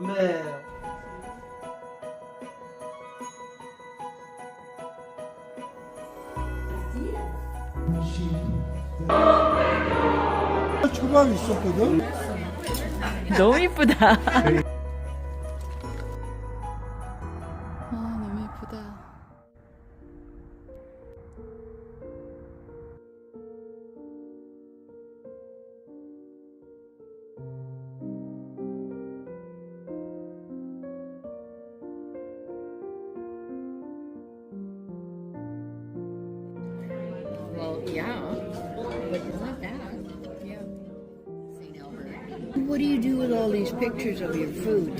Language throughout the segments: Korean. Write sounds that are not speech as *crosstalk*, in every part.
네. 초밥이 있었거든. 너무 이쁘다. *laughs* pictures of your food?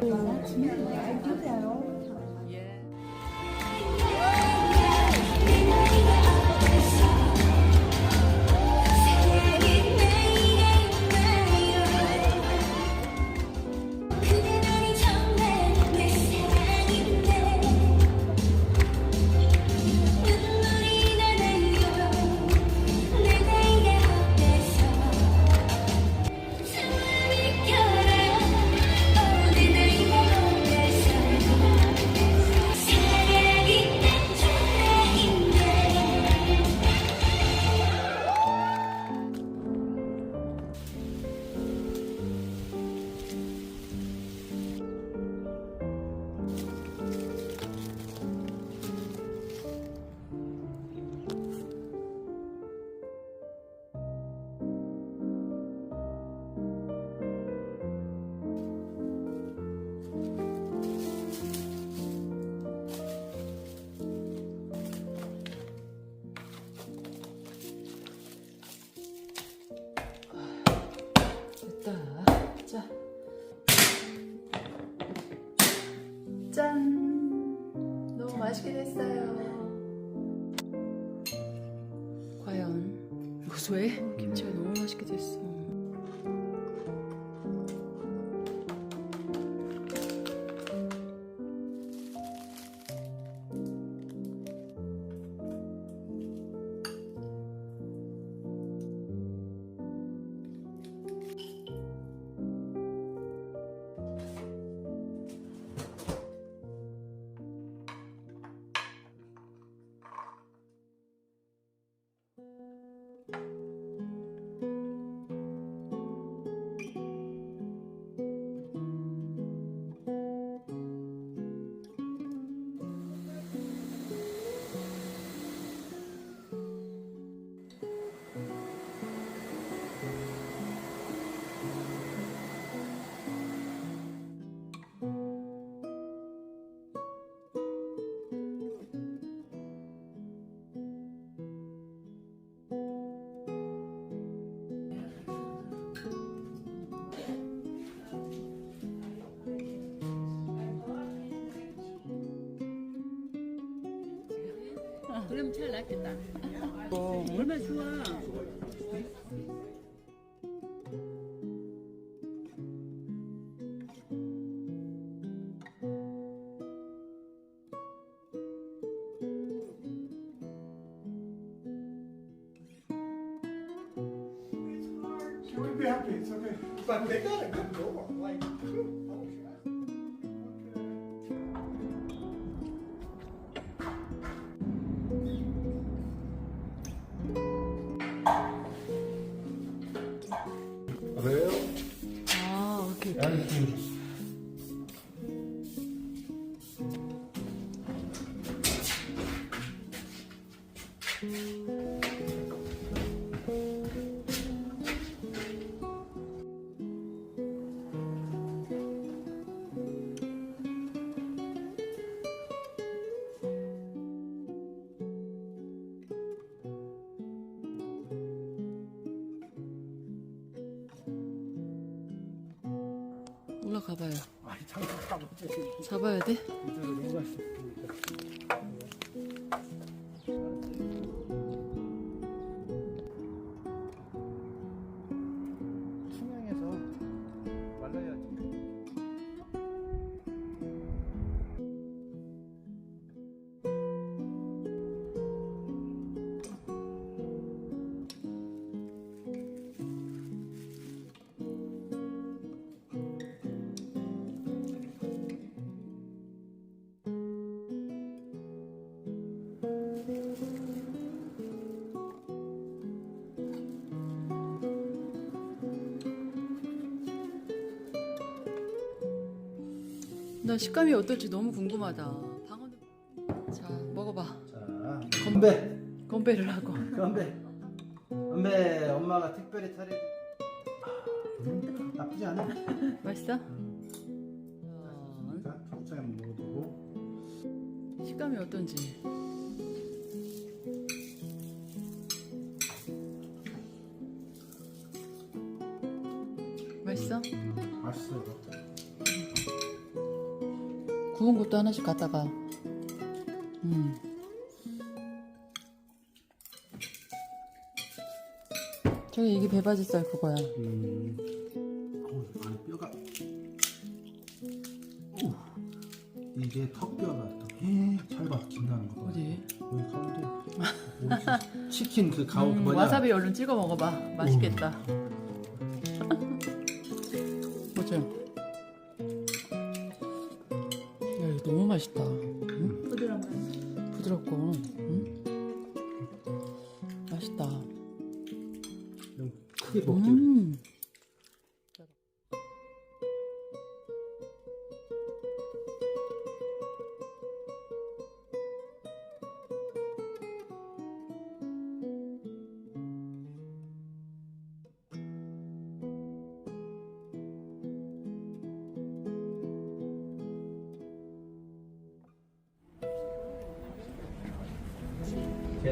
그대만이 김치가 너무 맛있게 됐어. 그럼 잘 낫겠다. 어, 얼마나 좋아. 올라가봐요. 아이, 잠깐. 잡아야 돼? 있어? 충양에서 나 식감이 어떨지 너무 궁금하다. 방어는 자 먹어봐. 자, 건배, 건배를 하고. 건배, 건배. 엄마가 특별히 차려. 아, 나쁘지 않아. 맛있어? 어, 자, 한번 먹어보고. 식감이 어떤지. 맛있어? 음, 맛있어. 구운 것도 하나씩 갖다가. 음. 저기 이게 배바지살 그거야. 음. 어우, 안에 뼈가. 우. 이게 턱뼈가 찰봐 김나는 거. 봐. 어디? 여기 가운데. 뭐지? 치킨 그 가오 음, 뭐냐? 와사비 얼른 찍어 먹어봐. 맛있겠다. 뭐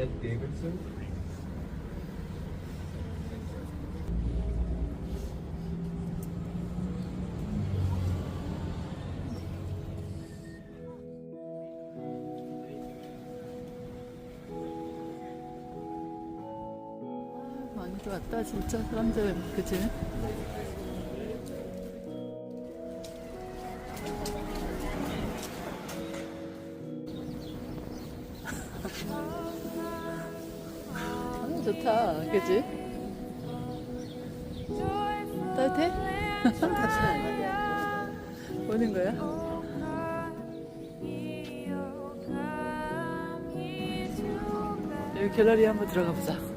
Ted Davidson. 많이 들어왔다 진짜 사람들 그치? 그치? 따뜻해? 오는 거야? 여기 갤러리 한번 들어가 보자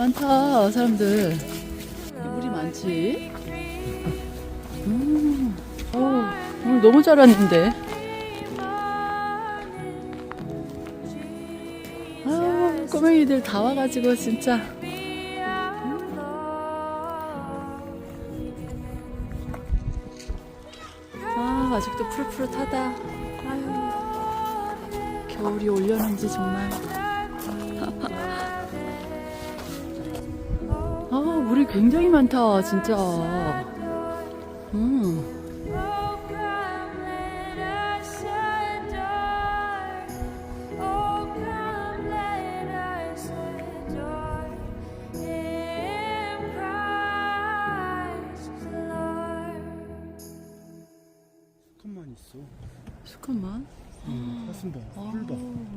많다 사람들. 물이 많지? 음, 어우, 오늘 너무 잘 왔는데. 아 꼬맹이들 다 와가지고 진짜. 아 아직도 푸릇푸릇하다. 아유 겨울이 올려는지 정말 굉장히 많다 진짜 음. Oh. Oh. 조금만 있어. 잠깐만 음, 사슴 봐. 아뿔 봐.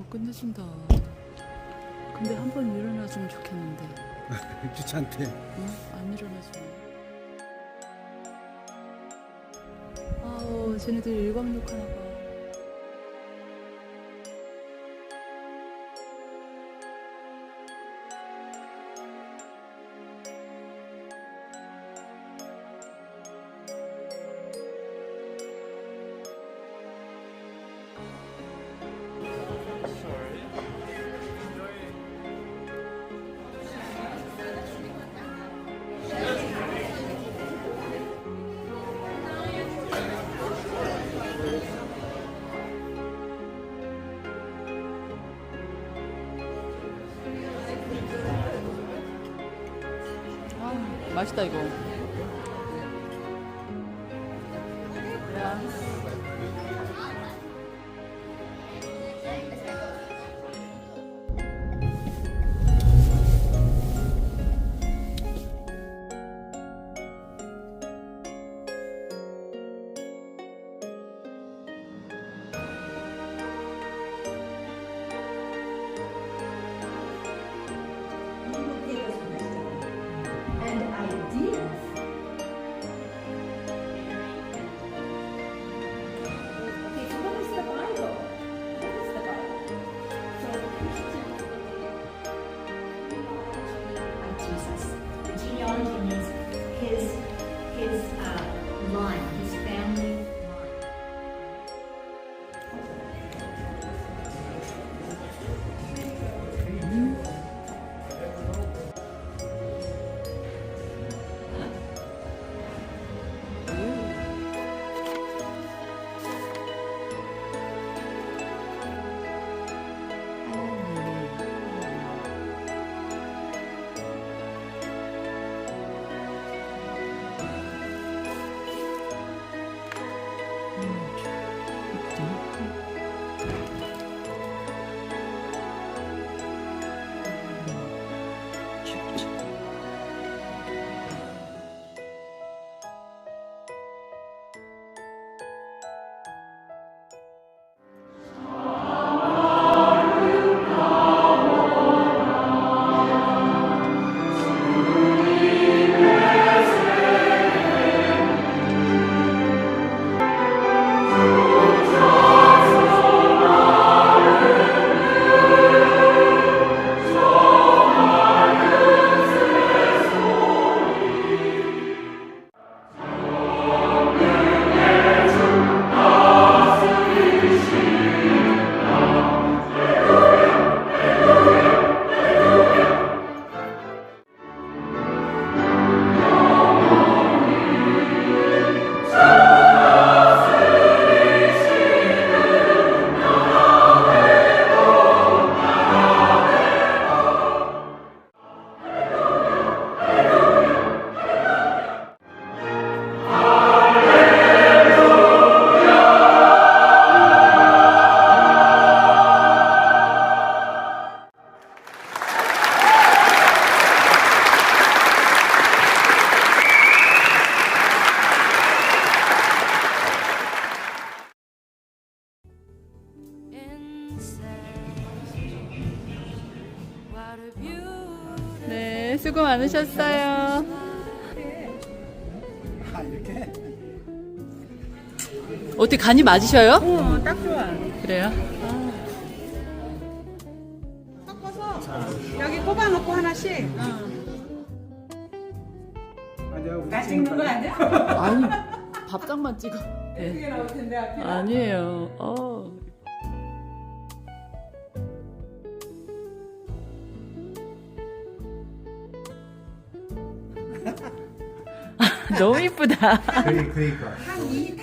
끝내준다 근데 한 번 일어나주면 좋겠는데 *laughs* 귀찮대. 응? 안 일어나주면 아우 쟤네들 일광욕 하나 봐 맛있다 이거. 네, 수고 많으셨어요. 아 이렇게? 어떻게 간이 맞으셔요? 어, 딱 좋아. 그래요? 섞어서 여기 꼽아놓고 하나씩. 나 찍는 거 아니야? 아니, 밥장만 찍어. 네. *laughs* 그게 나올 텐데 앞에. 아니에요. 어. *laughs* 너무 이쁘다. 그러니까. 한 2m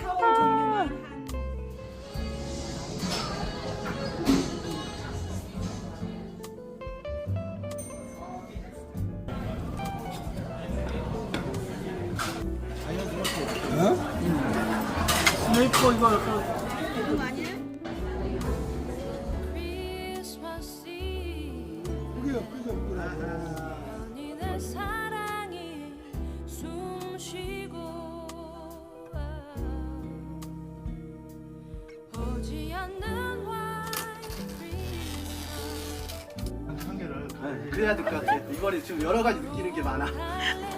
한 개를 그래야 될 것 같아. 이번에 지금 여러 가지 느끼는 게 많아. *laughs*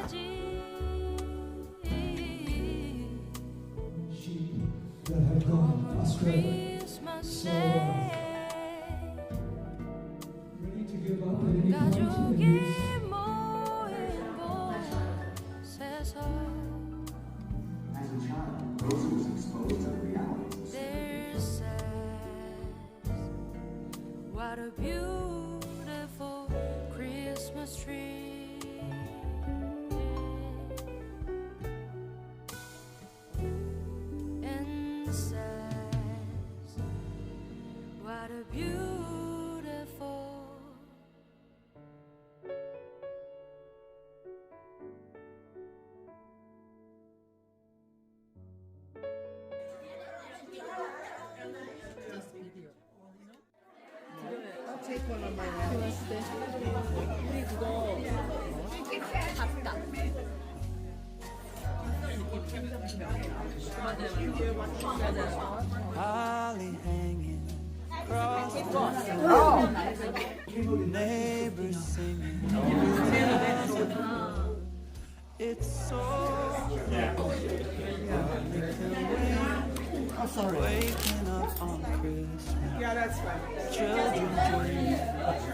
Holly hanging across the neighbors singing. It's oh, so waking up on Christmas. Yeah, that's fine. Children oh, dream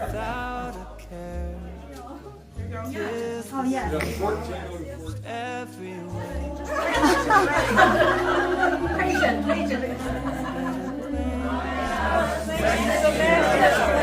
without a care. Oh, yeah. everywhere. Stay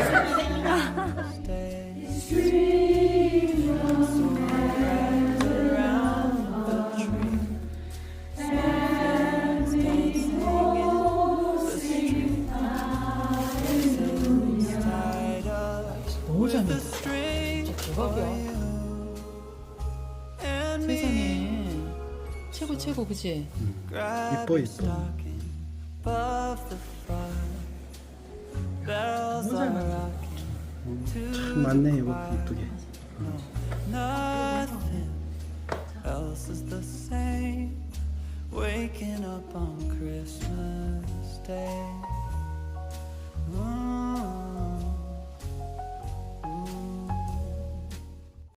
a string for you and me. 세상에 최고 최고 그지? Grab 이뻐, 이뻐. are rocking to 참 많네 이거 이쁘게. Nothing else is the same. Waking up on Christmas Day.